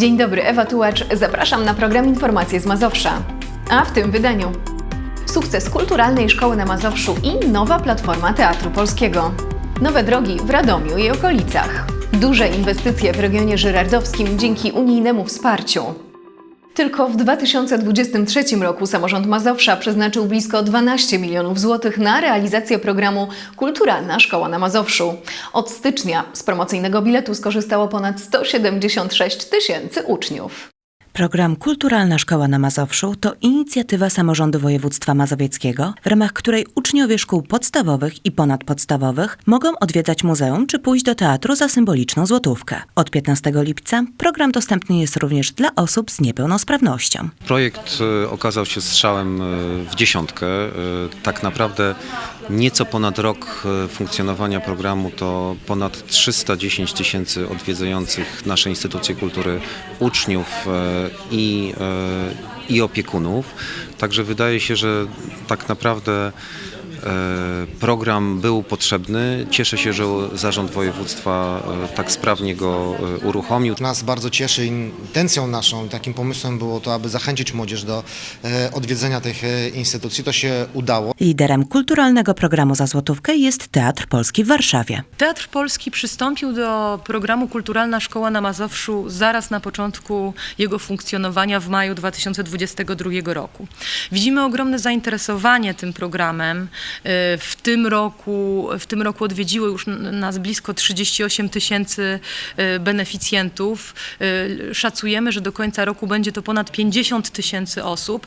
Dzień dobry, Ewa Tułacz. Zapraszam na program Informacje z Mazowsza. A w tym wydaniu sukces kulturalnej szkoły na Mazowszu i nowa platforma Teatru Polskiego. Nowe drogi w Radomiu i okolicach. Duże inwestycje w regionie żyrardowskim dzięki unijnemu wsparciu. Tylko w 2023 roku samorząd Mazowsza przeznaczył blisko 12 milionów złotych na realizację programu Kulturalna Szkoła na Mazowszu. Od stycznia z promocyjnego biletu skorzystało ponad 176 tysięcy uczniów. Program Kulturalna Szkoła na Mazowszu to inicjatywa samorządu województwa mazowieckiego, w ramach której uczniowie szkół podstawowych i ponadpodstawowych mogą odwiedzać muzeum czy pójść do teatru za symboliczną złotówkę. Od 15 lipca program dostępny jest również dla osób z niepełnosprawnością. Projekt e, okazał się strzałem e, w dziesiątkę. E, Tak naprawdę nieco ponad rok e, funkcjonowania programu to ponad 310 tysięcy odwiedzających nasze instytucje kultury uczniów e, i, e, i opiekunów. Także wydaje się, że tak naprawdę program był potrzebny. Cieszę się, że Zarząd Województwa e, tak sprawnie go e, uruchomił. Nas bardzo cieszy intencją naszą, takim pomysłem było to, aby zachęcić młodzież do e, odwiedzenia tych e, instytucji. To się udało. Liderem kulturalnego programu za złotówkę jest Teatr Polski w Warszawie. Teatr Polski przystąpił do programu Kulturalna Szkoła na Mazowszu zaraz na początku jego funkcjonowania w maju 2022 roku. Widzimy ogromne zainteresowanie tym programem. E, W tym roku, w tym roku odwiedziło już nas blisko 38 tysięcy e, beneficjentów. E, Szacujemy, że do końca roku będzie to ponad 50 tysięcy osób.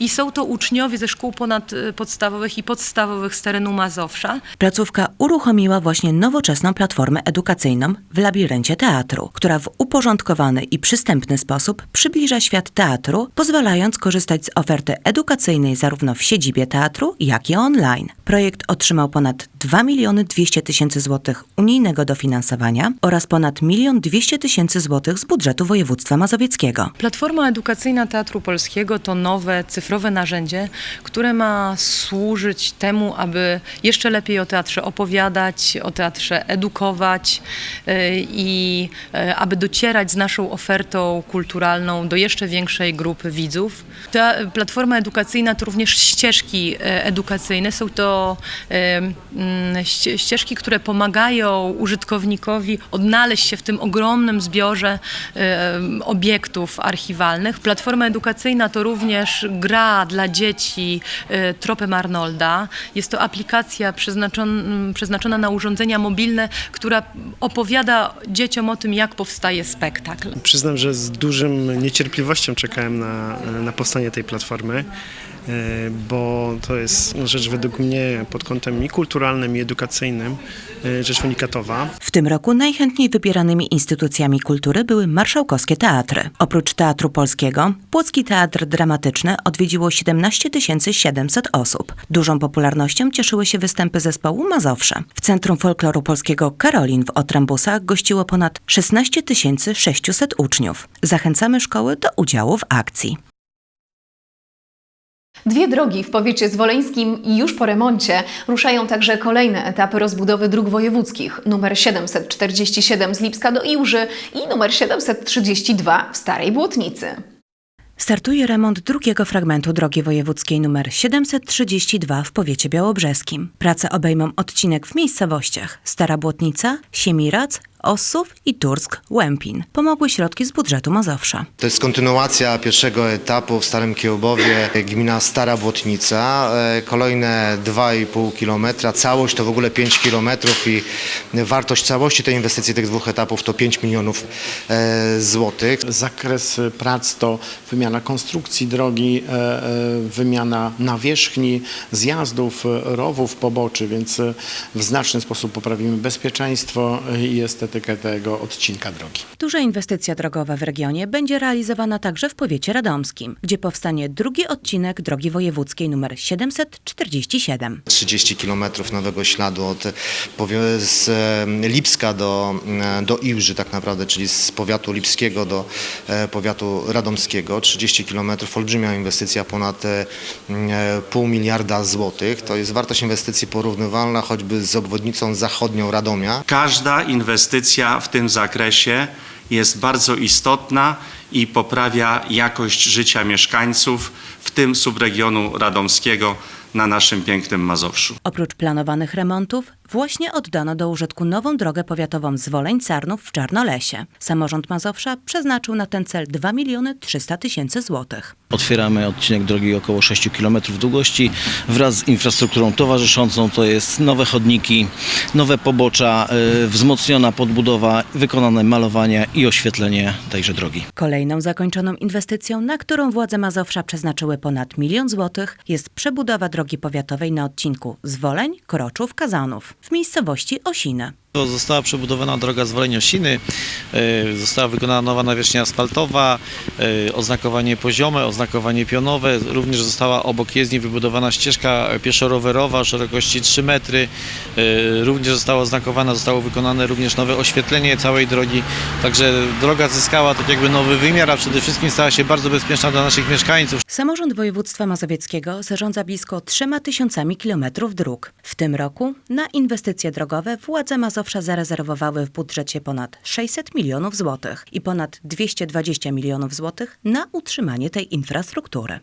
I są to uczniowie ze szkół ponadpodstawowych i podstawowych z terenu Mazowsza. Placówka uruchomiła właśnie nowoczesną platformę edukacyjną w labiryncie teatru, która w uporządkowany i przystępny sposób przybliża świat teatru, pozwalając korzystać z oferty edukacyjnej zarówno w siedzibie teatru, jak i online. Projekt otrzymał ponad 2 miliony 200 tysięcy złotych unijnego dofinansowania oraz ponad 1 200 tysięcy złotych z budżetu województwa mazowieckiego. Platforma edukacyjna Teatru Polskiego to nowe, cyfrowe narzędzie, które ma służyć temu, aby jeszcze lepiej o teatrze opowiadać, o teatrze edukować yy, i yy, aby docierać z naszą ofertą kulturalną do jeszcze większej grupy widzów. Ta platforma edukacyjna to również ścieżki e, Są to mm, ście- ścieżki, które pomagają użytkownikowi odnaleźć się w tym ogromnym zbiorze obiektów archiwalnych. Platforma edukacyjna to również gra dla dzieci e, Tropem Arnolda. Jest to aplikacja przeznaczon, przeznaczona na urządzenia mobilne, która opowiada dzieciom o tym, jak powstaje spektakl. Przyznam, że z dużym niecierpliwością czekałem na, na powstanie tej platformy, e, bo to jest rzecz według mnie pod kątem i kulturalnym, i edukacyjnym e, rzecz unikatowa. W tym roku najchętniej wybieranymi instytucjami kultury były marszałkowskie teatry. Oprócz Teatru Polskiego, Płocki Teatr Dramatyczny odwiedziło 17 700 osób. Dużą popularnością cieszyły się występy zespołu Mazowsze. W Centrum Folkloru Polskiego Karolin w Otrębusach gościło ponad 16 600 uczniów. Zachęcamy szkoły do udziału w akcji. Dwie drogi w powiecie zwoleńskim już po remoncie ruszają także kolejne etapy rozbudowy dróg wojewódzkich. Numer 747 z Lipska do Iłży i numer 732 w Starej Błotnicy. Startuje remont drugiego fragmentu drogi wojewódzkiej nr 732 w powiecie białobrzeskim. Prace obejmą odcinek w miejscowościach Stara Błotnica, Siemirac, Ossów i Tursk, Łępin. Pomogły środki z budżetu Mazowsza. To jest kontynuacja pierwszego etapu w Starym Kiełbowie, gmina Stara Błotnica. E, Kolejne 2,5 km, całość to w ogóle 5 km i wartość całości tej inwestycji, tych dwóch etapów to 5 milionów e, złotych. Zakres prac to wymiana konstrukcji drogi, e, e, wymiana nawierzchni, zjazdów, e, rowów, poboczy, więc e, w znaczny sposób poprawimy bezpieczeństwo e, i estetykę tego odcinka drogi. Duża inwestycja drogowa w regionie będzie realizowana także w powiecie radomskim, gdzie powstanie drugi odcinek drogi wojewódzkiej nr 747. 30 km nowego śladu od z Lipska do, do Iłży tak naprawdę, czyli z powiatu lipskiego do e, powiatu radomskiego. 30 km, olbrzymia inwestycja, ponad e, pół miliarda złotych. To jest wartość inwestycji porównywalna choćby z obwodnicą zachodnią Radomia. Każda inwestycja w tym zakresie jest bardzo istotna i poprawia jakość życia mieszkańców, w tym subregionu radomskiego na naszym pięknym Mazowszu. Oprócz planowanych remontów, właśnie oddano do użytku nową drogę powiatową Zwoleń-Sarnów w Czarnolesie. Samorząd Mazowsza przeznaczył na ten cel 2 miliony 300 tysięcy złotych. Otwieramy odcinek drogi około 6 km długości wraz z infrastrukturą towarzyszącą. To jest nowe chodniki, nowe pobocza, y, wzmocniona podbudowa, wykonane malowania i oświetlenie tejże drogi. Kolejną zakończoną inwestycją, na którą władze Mazowsza przeznaczyły ponad milion złotych, jest przebudowa drogi powiatowej na odcinku Zwoleń, Kroczów, Kazanów w miejscowości Osiny. Została przebudowana droga Zwoleń-Osiny, y, została wykonana nowa nawierzchnia asfaltowa, y, oznakowanie poziome, oznakowanie pionowe. Również została obok jezdni wybudowana ścieżka pieszo-rowerowa o szerokości 3 metry. Y, Również została oznakowana, zostało wykonane również nowe oświetlenie całej drogi. Także droga zyskała tak jakby nowy wymiar, a przede wszystkim stała się bardzo bezpieczna dla naszych mieszkańców. Samorząd województwa mazowieckiego zarządza blisko 3 tysiącami kilometrów dróg. W tym roku na inwestycje drogowe władze Mazowsza zarezerwowały w budżecie ponad 600 milionów złotych i ponad 220 milionów złotych na utrzymanie tej infrastruktury.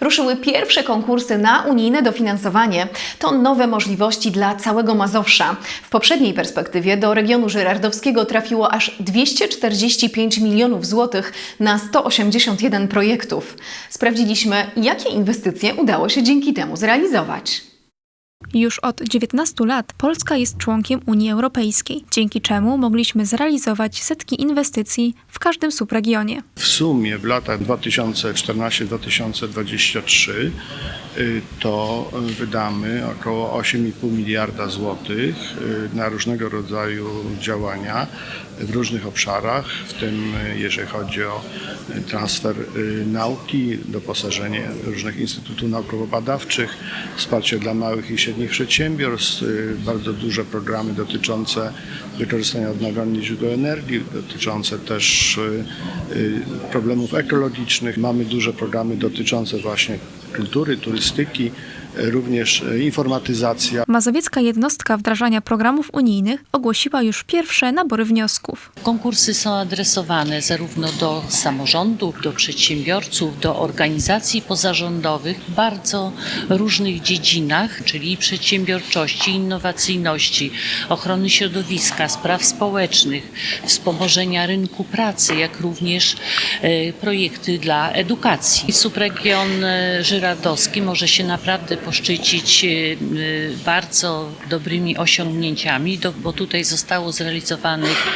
Ruszyły pierwsze konkursy na unijne dofinansowanie. To nowe możliwości dla całego Mazowsza. W poprzedniej perspektywie do regionu żyrardowskiego trafiło aż 245 milionów złotych na 181 projektów. Sprawdziliśmy, jakie inwestycje udało się dzięki temu zrealizować. Już od 19 lat Polska jest członkiem Unii Europejskiej, dzięki czemu mogliśmy zrealizować setki inwestycji w każdym subregionie. W sumie w latach 2014-2023 y, to wydamy około 8,5 miliarda złotych y, na różnego rodzaju działania w różnych obszarach, w tym y, jeżeli chodzi o y, transfer y, nauki, doposażenie różnych instytutów naukowo-badawczych, wsparcie dla małych i średnich przedsiębiorstw, y, bardzo duże programy dotyczące wykorzystania odnawialnych źródeł energii, dotyczące też y, y, problemów ekologicznych. Mamy duże programy dotyczące właśnie kultury, turystyki, również y, informatyzacja. Mazowiecka jednostka wdrażania programów unijnych ogłosiła już pierwsze nabory wniosków. Konkursy są adresowane zarówno do samorządów, do przedsiębiorców, do organizacji pozarządowych w bardzo różnych dziedzinach, czyli przedsiębiorczości, innowacyjności, ochrony środowiska, spraw społecznych, wspomożenia rynku pracy, jak również e, projekty dla edukacji. Subregion e, żyrardowski może się naprawdę poszczycić e, e, bardzo dobrymi osiągnięciami, bo tutaj zostało zrealizowanych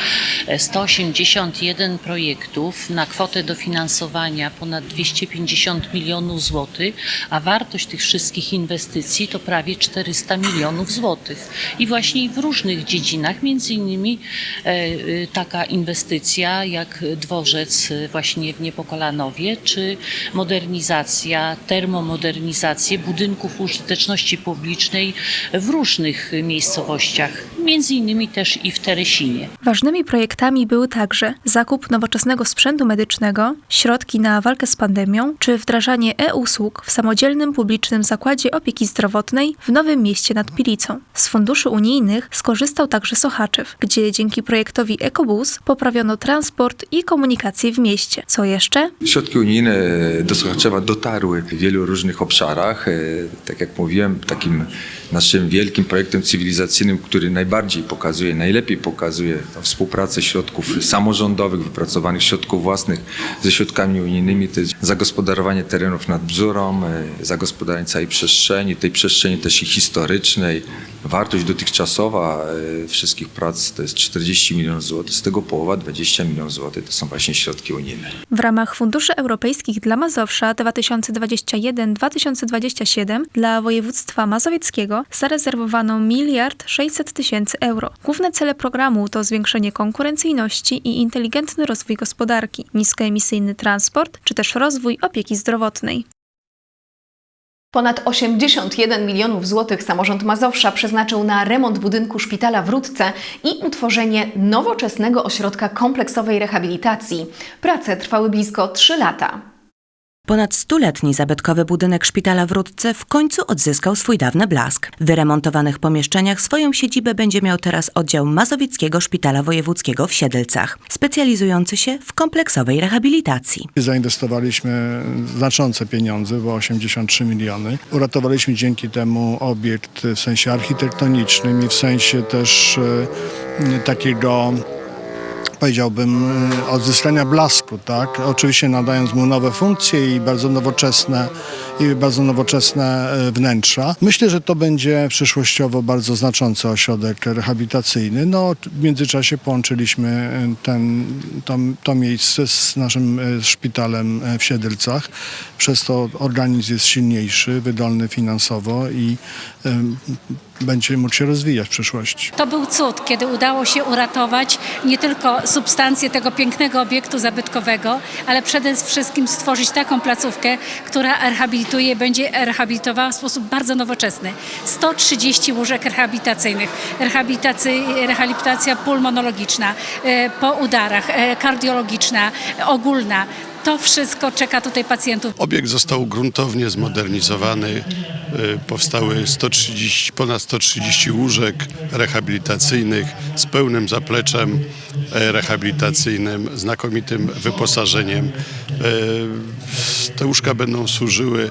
e, 181 projektów na kwotę dofinansowania ponad 250 milionów złotych, a wartość tych wszystkich inwestycji to prawie 400 milionów złotych. I właśnie w różnych dziedzinach, między innymi e, e, taka inwestycja jak dworzec e, właśnie w Niepokolanowie, czy modernizacja, termomodernizację budynków użyteczności publicznej w różnych miejscowościach, między innymi też i w Teresinie. Ważnymi projektami były także zakup nowoczesnego sprzętu medycznego, środki na walkę z pandemią czy wdrażanie e-usług w samodzielnym publicznym zakładzie opieki zdrowotnej w Nowym Mieście nad Pilicą. Z funduszy unijnych skorzystał także Sochaczew, gdzie dzięki projektowi EcoBus poprawiono transport i komunikację w mieście. Co jeszcze? Środki unijne do Sochaczewa dotarły w wielu różnych obszarach. Tak jak mówiłem, takim naszym wielkim projektem cywilizacyjnym, który najbardziej pokazuje, najlepiej pokazuje współpracę środków samorządowych, wypracowanych środków własnych ze środkami unijnymi, to jest zagospodarowanie terenów nad Bzurą, e, zagospodarowanie całej przestrzeni, tej przestrzeni też i historycznej. Wartość dotychczasowa e, wszystkich prac to jest 40 milionów złotych, z tego połowa 20 milionów złotych to są właśnie środki unijne. W ramach funduszy europejskich dla Mazowsza 2021-2027 dla województwa mazowieckiego zarezerwowano miliard 600 tysięcy euro. Główne cele programu to zwiększenie konkurencyjności i inteligentny rozwój gospodarki, niskoemisyjny transport czy też rozwój opieki zdrowotnej. Ponad 81 milionów złotych samorząd Mazowsza przeznaczył na remont budynku szpitala w Rudce i utworzenie nowoczesnego ośrodka kompleksowej rehabilitacji. Prace trwały blisko 3 lata. Ponad stuletni zabytkowy budynek szpitala w Rudce w końcu odzyskał swój dawny blask. W wyremontowanych pomieszczeniach swoją siedzibę będzie miał teraz oddział Mazowieckiego Szpitala Wojewódzkiego w Siedlcach, specjalizujący się w kompleksowej rehabilitacji. Zainwestowaliśmy znaczące pieniądze, bo 83 miliony. Uratowaliśmy dzięki temu obiekt w sensie architektonicznym i w sensie też e, takiego powiedziałbym, e, odzyskania blasku, tak? Oczywiście nadając mu nowe funkcje i bardzo nowoczesne, i bardzo nowoczesne e, wnętrza. Myślę, że to będzie przyszłościowo bardzo znaczący ośrodek rehabilitacyjny. No, w międzyczasie połączyliśmy e, ten, to, to miejsce z naszym szpitalem w Siedlcach. Przez to organizm jest silniejszy, wydolny finansowo i em, będzie mógł się rozwijać w przyszłości. To był cud, kiedy udało się uratować nie tylko substancję tego pięknego obiektu zabytkowego, ale przede wszystkim stworzyć taką placówkę, która rehabilituje, będzie rehabilitowała w sposób bardzo nowoczesny. 130 łóżek rehabilitacyjnych, rehabilitacy- rehabilitacja pulmonologiczna, e, po udarach, e, kardiologiczna, ogólna. To wszystko czeka tutaj pacjentów. Obiekt został gruntownie zmodernizowany. Y, Powstały 130, ponad 130 łóżek rehabilitacyjnych z pełnym zapleczem e, rehabilitacyjnym, znakomitym wyposażeniem. E, Te łóżka będą służyły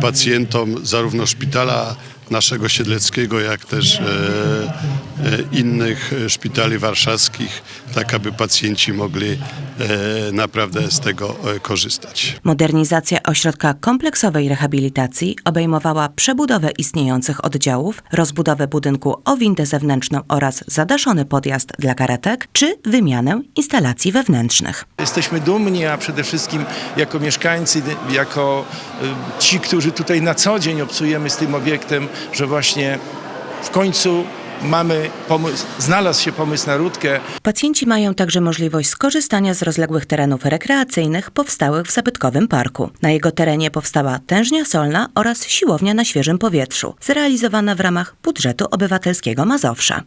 pacjentom zarówno szpitala naszego siedleckiego, jak też innych e, szpitali warszawskich, tak aby pacjenci mogli e, naprawdę z tego e, korzystać. Modernizacja ośrodka kompleksowej rehabilitacji obejmowała przebudowę istniejących oddziałów, rozbudowę budynku o windę zewnętrzną oraz zadaszony podjazd dla karetek, czy wymianę instalacji wewnętrznych. Jesteśmy dumni, a przede wszystkim jako mieszkańcy, jako ci, którzy tutaj na co dzień obcujemy z tym obiektem, że właśnie w końcu mamy pomysł, znalazł się pomysł na Rudkę. Pacjenci mają także możliwość skorzystania z rozległych terenów rekreacyjnych powstałych w zabytkowym parku. Na jego terenie powstała tężnia solna oraz siłownia na świeżym powietrzu, zrealizowana w ramach budżetu obywatelskiego Mazowsza.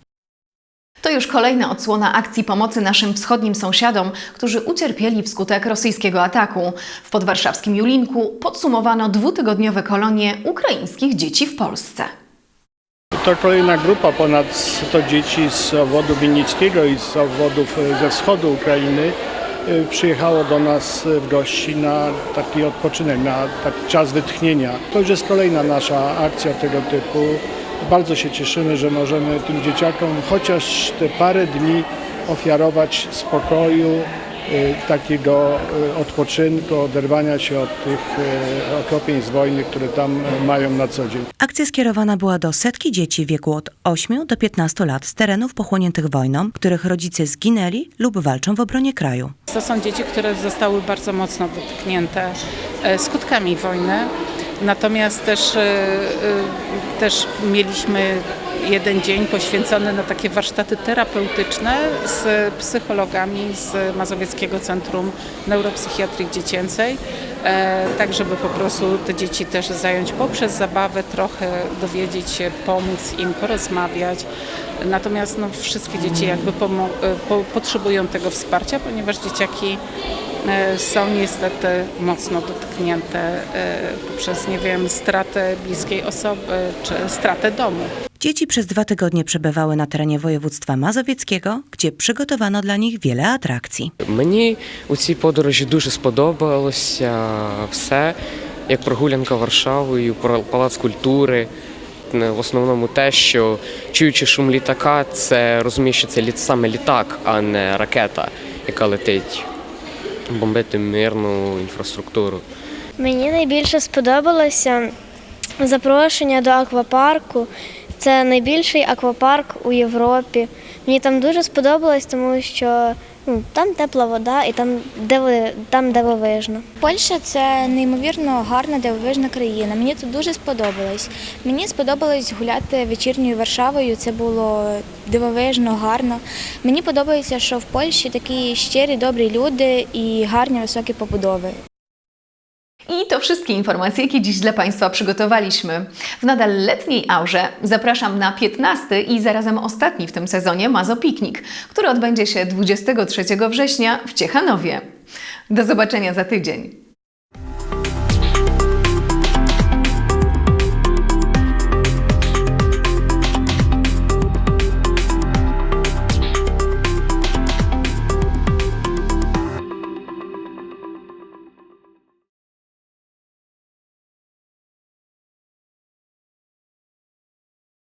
To już kolejna odsłona akcji pomocy naszym wschodnim sąsiadom, którzy ucierpieli wskutek rosyjskiego ataku. W podwarszawskim Julinku podsumowano dwutygodniowe kolonie ukraińskich dzieci w Polsce. To kolejna grupa, ponad 100 dzieci z obwodu winnickiego i z obwodów e, ze wschodu Ukrainy e, przyjechało do nas w gości na taki odpoczynek, na taki czas wytchnienia. To już jest kolejna nasza akcja tego typu. Bardzo się cieszymy, że możemy tym dzieciakom chociaż te parę dni ofiarować spokoju, e, takiego e, odpoczynku, oderwania się od tych e, okropieństw wojny, które tam mają na co dzień. Akcja skierowana była do setki dzieci w wieku od 8 do 15 lat z terenów pochłoniętych wojną, których rodzice zginęli lub walczą w obronie kraju. To są dzieci, które zostały bardzo mocno dotknięte e, skutkami wojny. Natomiast też, e, e, też mieliśmy jeden dzień poświęcony na takie warsztaty terapeutyczne z psychologami z Mazowieckiego Centrum Neuropsychiatrii Dziecięcej, e, tak żeby po prostu te dzieci też zająć poprzez zabawę, trochę dowiedzieć się, pomóc im, porozmawiać. Natomiast no, wszystkie dzieci jakby e, po, potrzebują tego wsparcia, ponieważ dzieciaki e, są niestety mocno dotknięte poprzez, nie wiem, stratę bliskiej osoby czy stratę domu. Dzieci przez dwa tygodnie przebywały na terenie województwa mazowieckiego, gdzie przygotowano dla nich wiele atrakcji. Мені у цій подорожі дуже сподобалося все, як прогулянка Варшавою, про- палац культури. Е, В основному те, що чуючи шум літака, це розумієш, що це літ- саме літак, а не ракета, яка летить бомбити мирну інфраструктуру. Мені найбільше сподобалося запрошення до аквапарку. Це найбільший аквапарк у Європі. Мені там дуже сподобалось, тому що ну, там тепла вода і там, диви, там дивовижно. Польща це неймовірно гарна дивовижна країна. Мені тут дуже сподобалось. Мені сподобалось гуляти вечірньою Варшавою. Це було дивовижно, гарно. Мені подобається, що в Польщі такі щирі, добрі люди і гарні високі побудови. I to wszystkie informacje, jakie dziś dla Państwa przygotowaliśmy. W nadal letniej aurze zapraszam na 15 i zarazem ostatni w tym sezonie Mazo Piknik, który odbędzie się 23 września w Ciechanowie. Do zobaczenia za tydzień.